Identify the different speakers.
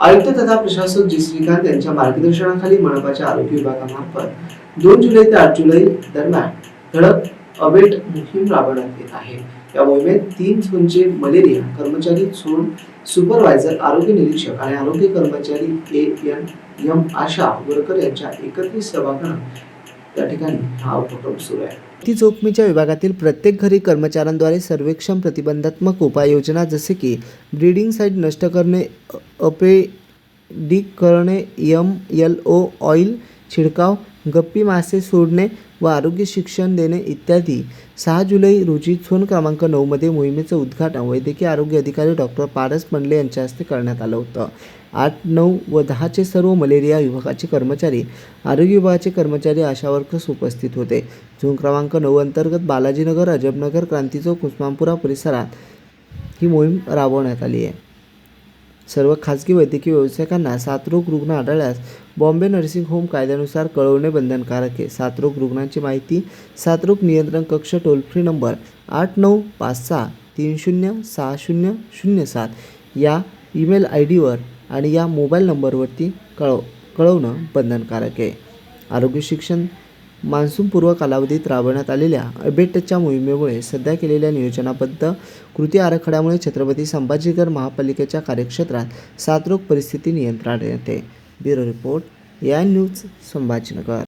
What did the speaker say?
Speaker 1: आयुक्त तथा प्रशासक जी. श्रीकांत यांच्या मार्गदर्शनाखाली मनपाच्या आरोग्य विभागामार्फत दोन जुलै ते आठ जुलै दरम्यान धडक अबेट मोहीम राबवण्यात येत आहे. या मोहिमेत तीन झोनचे मलेरिया कर्मचारी झोन सुपरवायझर आरोग्य निरीक्षक आणि आरोग्य कर्मचारी A N M ASHA worker यांच्या एकत्रित सभागृहात त्या ठिकाणी हा उपक्रम सुरू आहे. ती जोखमीच्या विभागातील प्रत्येक घरी कर्मचाऱ्यांद्वारे सर्वेक्षण प्रतिबंधात्मक उपाययोजना जसे की ब्रीडिंग साईट नष्ट करणे अपेडिक करणे यम एल ओ ऑइल छिडकाव गप्पी मासे सोडणे व आरोग्य शिक्षण देणे इत्यादी. सहा जुलै रोजी झोन क्रमांक नऊमध्ये मोहिमेचं उद्घाटन. वैद्यकीय आरोग्य अधिकारी डॉक्टर पारस मंडले यांच्या हस्ते करण्यात आलं होतं. आठ नऊ व दहाचे सर्व मलेरिया विभागाचे कर्मचारी आरोग्य विभागाचे कर्मचारी आशा वर्कर्स उपस्थित होते. झोन क्रमांक नऊ अंतर्गत बालाजीनगर अजबनगर क्रांतीचौक उस्मानपुरा परिसरात ही मोहीम राबवण्यात आली आहे. सर्व खाजगी वैद्यकीय व्यावसायिकांना साथरोग रुग्ण आढळल्यास बॉम्बे नर्सिंग होम कायद्यानुसार कळवणे बंधनकारक आहे. साथरोग रुग्णांची माहिती साथरोग नियंत्रण कक्ष टोल फ्री नंबर आठ नऊ पाच सहा तीन शून्य सहा शून्य शून्य सात या ईमेल आय डीवर आणि या मोबाईल नंबरवरती कळव कळवणं बंधनकारक आहे. आरोग्य शिक्षण मान्सूनपूर्व कालावधीत राबवण्यात आलेल्या अबेटच्या मोहिमेमुळे सध्या केलेल्या नियोजनाबद्ध कृती आराखड्यामुळे छत्रपती संभाजीनगर महापालिकेच्या कार्यक्षेत्रात साथरोग परिस्थिती नियंत्रणात येते. ब्युरो रिपोर्ट या न्यूज संभाजीनगर.